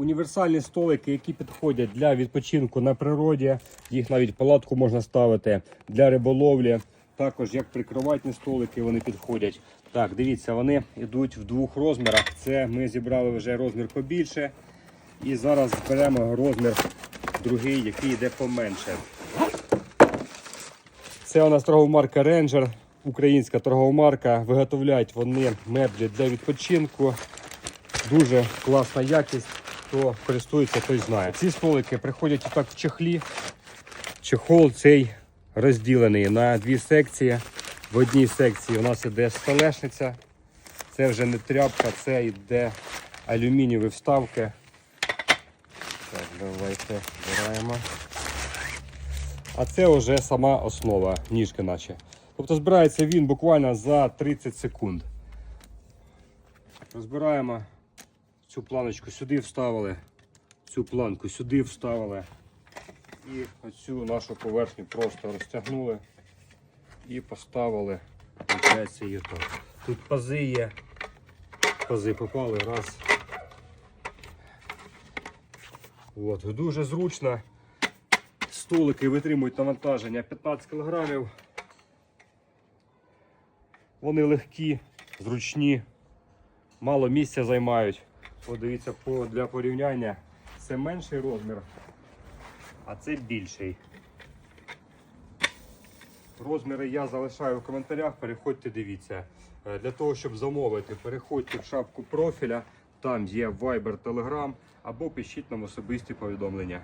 Універсальні столики, які підходять для відпочинку на природі. Їх навіть палатку можна ставити для риболовлі. Також як прикроватні столики вони підходять. Так, дивіться, вони йдуть в двох розмірах. Це ми зібрали вже розмір побільше. І зараз зберемо розмір другий, який йде поменше. Це у нас торгова марка Ranger, українська торгова марка. Виготовляють вони меблі для відпочинку. Дуже класна якість. Хто користується, той знає. Ці столики приходять отак в чехлі. Чехол цей розділений на дві секції. В одній секції у нас іде столешниця. Це вже не тряпка, це йде алюмінієві вставки. Так, давайте збираємо. А це вже сама основа, ніжки наче. Тобто збирається він буквально за 30 секунд. Розбираємо цю планочку сюди вставили, цю планку сюди вставили. І оцю нашу поверхню просто розтягнули і поставили. Її тут. Тут пази є. Пази попали раз. От, дуже зручно. Столики витримують навантаження 15 кг. Вони легкі, зручні, мало місця займають. Подивіться по, для порівняння. Це менший розмір, а це більший. Розміри я залишаю в коментарях, переходьте, дивіться. Е, Для того, щоб замовити, переходьте в шапку профіля, там є Viber, Telegram або пишіть нам особисті повідомлення.